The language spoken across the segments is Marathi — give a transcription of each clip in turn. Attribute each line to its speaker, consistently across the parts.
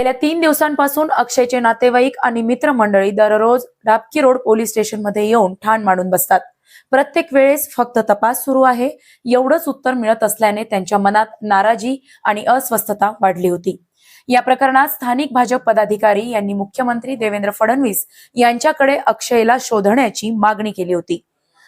Speaker 1: गेल्या तीन दिवसांपासून अक्षयचे नातेवाईक आणि मित्रमंडळी दररोज डाबकी रोड पोलीस स्टेशनमध्ये येऊन ठाण मांडून बसतात. प्रत्येक वेळेस फक्त तपास सुरू आहे. एवढंच उत्तर मिळत असल्याने त्यांच्या मनात नाराजी आणि अस्वस्थता वाढली होती. या प्रकरणात स्थानिक भाजप पदाधिकारी यांनी मुख्यमंत्री देवेंद्र फडणवीस यांच्याकडे अक्षयला शोधण्याची मागणी केली होती.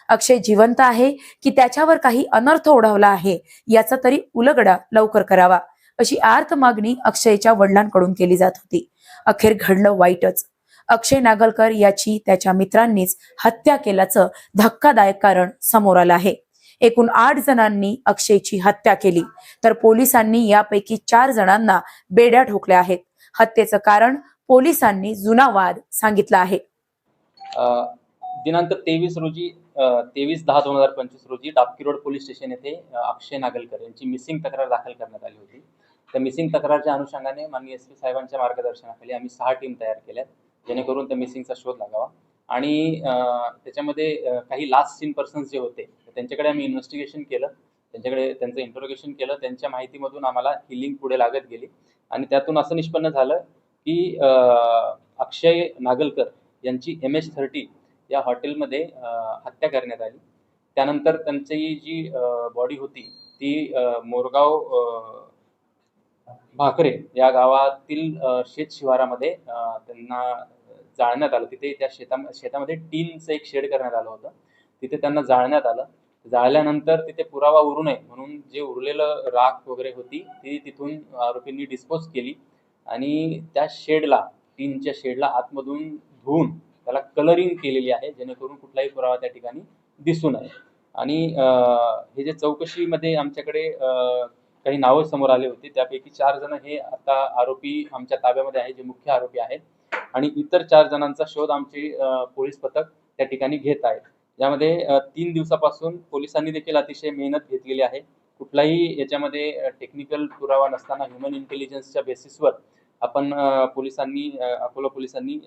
Speaker 1: अक्षय जिवंत आहे की त्याच्यावर काही अनर्थ ओढवला आहे याचा तरी उलगडा लवकर करावा. अशी आर्त मागणी अक्षयच्या वडिलांकडून केली जात होती. अखेर घडलं वाईटच. अक्षय नागलकर याची त्याच्या मित्रांनीच हत्या केल्याचं धक्कादायक कारण समोर आलं आहे. एकूण आठ जणांनी अक्षयची हत्या केली. तर पोलिसांनी यापैकी चार जणांना बेड्या ठोकल्या आहेत. हत्येचं कारण पोलिसांनी जुना वाद सांगितला आहे.
Speaker 2: दिनांक तेवीस रोजी तेवीस दहा दोन हजार पंचवीस रोजी डाबकी रोड पोलीस स्टेशन येथे अक्षय नागलकर यांची मिसिंग तक्रार दाखल करण्यात आली होती. त्या मिसिंग तक्रारच्या अनुषंगाने माननीय एस पी साहेबांच्या मार्गदर्शनाखाली आम्ही सहा टीम तयार केल्यात जेणेकरून त्या मिसिंगचा शोध लागावा. आणि त्याच्यामध्ये काही लास्ट सीन पर्सन्स जे होते त्यांच्याकडे आम्ही इन्व्हेस्टिगेशन केलं. त्यांच्याकडे त्यांचं इंटरोगेशन केलं. त्यांच्या माहितीमधून आम्हाला ही लिंक पुढे लागत गेली. आणि त्यातून असं निष्पन्न झालं की अक्षय नागलकर यांची एम एच थर्टी या हॉटेलमध्ये हत्या करण्यात आली. त्यानंतर त्यांची जी बॉडी होती ती मोरगाव भाकरे या गावातील शेत शिवारामध्ये त्यांना जाळण्यात आलं. तिथे त्या शेता शेतामध्ये टीनचं एक शेड करण्यात आलं होतं. तिथे त्यांना जाळण्यात आलं. जाळल्यानंतर तिथे पुरावा उरू नये म्हणून जे उरलेलं राख वगैरे होती ती तिथून आरोपींनी डिस्पोज केली आणि त्या शेडला टीनच्या शेडला आतमधून धुवून त्याला कलरिंग केलेली आहे जेणेकरून कुठलाही पुरावा त्या ठिकाणी दिसू नये. आणि हे जे चौकशीमध्ये आमच्याकडे काही नावं समोर आले होते. त्यापैकी चार जण हे आता आरोपी आमच्या ताब्यामध्ये आहे जे मुख्य आरोपी आहेत. आणि इतर चार जणांचा शोध आमचे पोलीस पथक त्या ठिकाणी घेत आहेत. यामध्ये तीन दिवसापासून पोलिसांनी देखील अतिशय मेहनत घेतलेली आहे. कुठलाही याच्यामध्ये टेक्निकल पुरावा नसताना ह्युमन इंटेलिजन्सच्या बेसिसवर आपण पोलिसांनी अकोला पोलिसांनी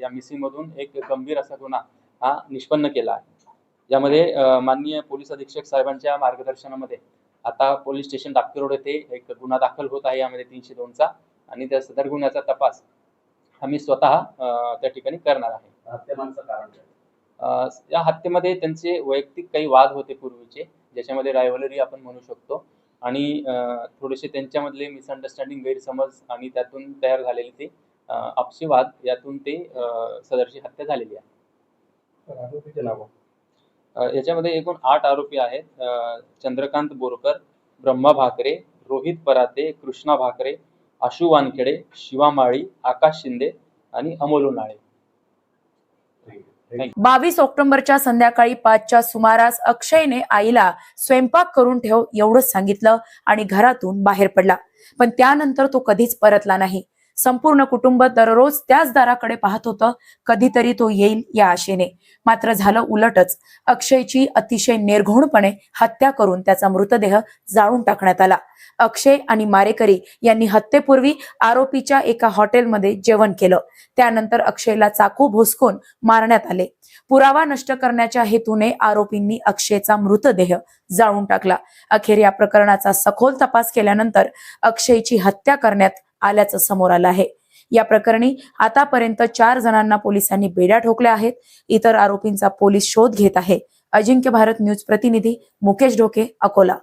Speaker 2: या मिसिंगमधून एक गंभीर असा गुन्हा हा निष्पन्न केला आहे. यामध्ये माननीय पोलीस अधीक्षक साहेबांच्या मार्गदर्शनामध्ये आता पोलीस स्टेशन डाबकी रोड येथे एक गुन्हा दाखल होत आहे यामध्ये तीनशे दोनचा. आणि त्या सदर गुन्ह्याचा तपास आम्ही स्वतः त्या ठिकाणी करणार आहे.
Speaker 3: कारण
Speaker 2: या हत्येमध्ये त्यांचे वैयक्तिक काही वाद होते पूर्वीचे ज्याच्यामध्ये रायव्हलरी आपण म्हणू शकतो. आणि थोडेसे त्यांच्यामधले मिसअंडरस्टँडिंग गैरसमज आणि त्यातून तयार झालेले ते आपसी वाद यातून ते सदरची हत्या झालेली आहे
Speaker 3: तर आरोपीचे नाव
Speaker 2: अ, याच्यामध्ये एकूण आठ आरोपी आहेत. चंद्रकांत बोरकर ब्रह्मा भाकरे रोहित पराते कृष्णा भाकरे आशू वानखेडे शिवा माळी आकाश शिंदे आणि अमोल उन्हाळे.
Speaker 1: बावीस ऑक्टोबरच्या संध्याकाळी पाचच्या सुमारास अक्षयने आईला स्वयंपाक करून ठेव एवढंच सांगितलं आणि घरातून बाहेर पडला. पण त्यानंतर तो कधीच परतला नाही. संपूर्ण कुटुंब दररोज त्याच दाराकडे पाहत होतं कधीतरी तो येईल या आशेने. मात्र झालं उलटच. अक्षयची अतिशय निर्घोणपणे हत्या करून त्याचा मृतदेह जाळून टाकण्यात आला. अक्षय आणि मारेकरी यांनी हत्येपूर्वी आरोपीच्या एका हॉटेलमध्ये जेवण केलं. त्यानंतर अक्षयला चाकू भोसकून मारण्यात आले. पुरावा नष्ट करण्याच्या हेतूने आरोपींनी अक्षयचा मृतदेह जाळून टाकला. अखेर या प्रकरणाचा सखोल तपास केल्यानंतर अक्षयची हत्या करण्यात आल्याचं समोर आलं आहे. या प्रकरणी आतापर्यंत चार जणांना पोलिसांनी बेड्या ठोकल्या आहेत. इतर आरोपींचा पोलीस शोध घेत आहे. अजिंक्य भारत न्यूज प्रतिनिधी मुकेश ढोके अकोला.